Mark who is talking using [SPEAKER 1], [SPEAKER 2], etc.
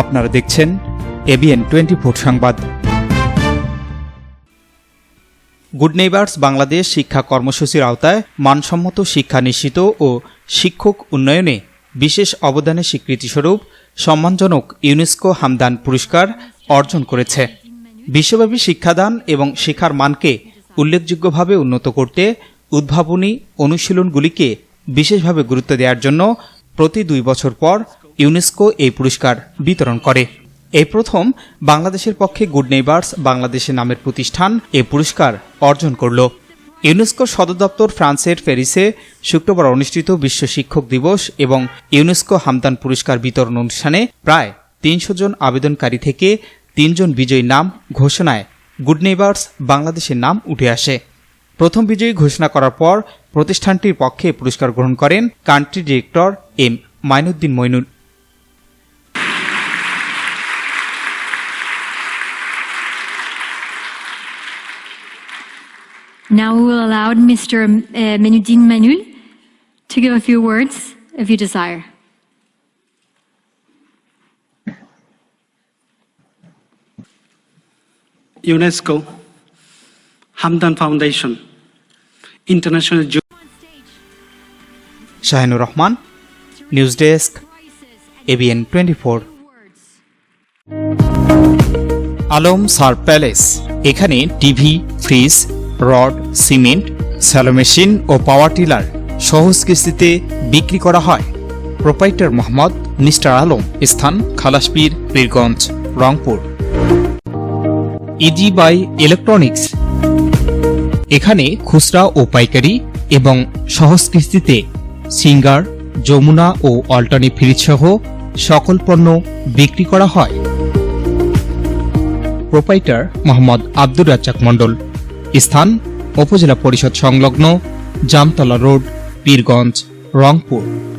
[SPEAKER 1] আপনারা দেখছেন ABN twenty four সংবাদ। গুড নেইবার্স, বাংলাদেশ শিক্ষা কর্মসূচির আওতায় মানসম্মত শিক্ষা নিশ্চিত ও শিক্ষক উন্নয়নে বিশেষ অবদানের স্বীকৃতিস্বরূপ সম্মানজনক ইউনেস্কো হামদান পুরস্কার অর্জন করেছে। বিশ্বব্যাপী শিক্ষাদান এবং শিক্ষার মানকে উল্লেখযোগ্যভাবে উন্নত করতে উদ্ভাবনী অনুশীলনগুলিকে বিশেষভাবে গুরুত্ব দেওয়ার জন্য প্রতি দুই বছর পর ইউনেস্কো এই পুরস্কার বিতরণ করে। এই প্রথম বাংলাদেশের পক্ষে গুড নেইবার্স বাংলাদেশের নামের প্রতিষ্ঠান এ পুরস্কার অর্জন করল। ইউনেস্কোর সদর দপ্তর ফ্রান্সের প্যারিসে শুক্রবার অনুষ্ঠিত বিশ্ব শিক্ষক দিবস এবং ইউনেস্কো হামদান পুরস্কার বিতরণ অনুষ্ঠানে প্রায় তিনশো জন আবেদনকারী থেকে তিনজন বিজয়ী নাম ঘোষণায় গুড নেইবার্স বাংলাদেশের নাম উঠে আসে। প্রথম বিজয়ী ঘোষণা করার পর প্রতিষ্ঠানটির পক্ষে পুরস্কার গ্রহণ করেন country director M Mainuddin Moinul.
[SPEAKER 2] Now we will allow Mr. M- uh, Menudin Manul to give a few words, if you desire.
[SPEAKER 3] UNESCO, Hamdan Foundation, International Ju-
[SPEAKER 1] Shahinur Rahman news desk ABN twenty four Alam sir palace এখানে TV fridge Rod, cement, shallow machine ও power tiller সহজ কিস্তিতে বিক্রি করা হয়। Proprietor Mohammad mister Alam, স্থান Khalaspir, Pirganj, Rangpur. Easy buy electronics এখানে খুচরা ও পাইকারি এবং সহজ কিস্তিতে সিঙ্গার, যমুনা ও অল্টানি ফ্রিজ সহ সকল পণ্য বিক্রি করা হয়। প্রোপাইটার মোহাম্মদ আব্দুর রাজ্জাক মণ্ডল স্থান উপজেলা পরিষদ সংলগ্ন জামতলা রোড পীরগঞ্জ রংপুর।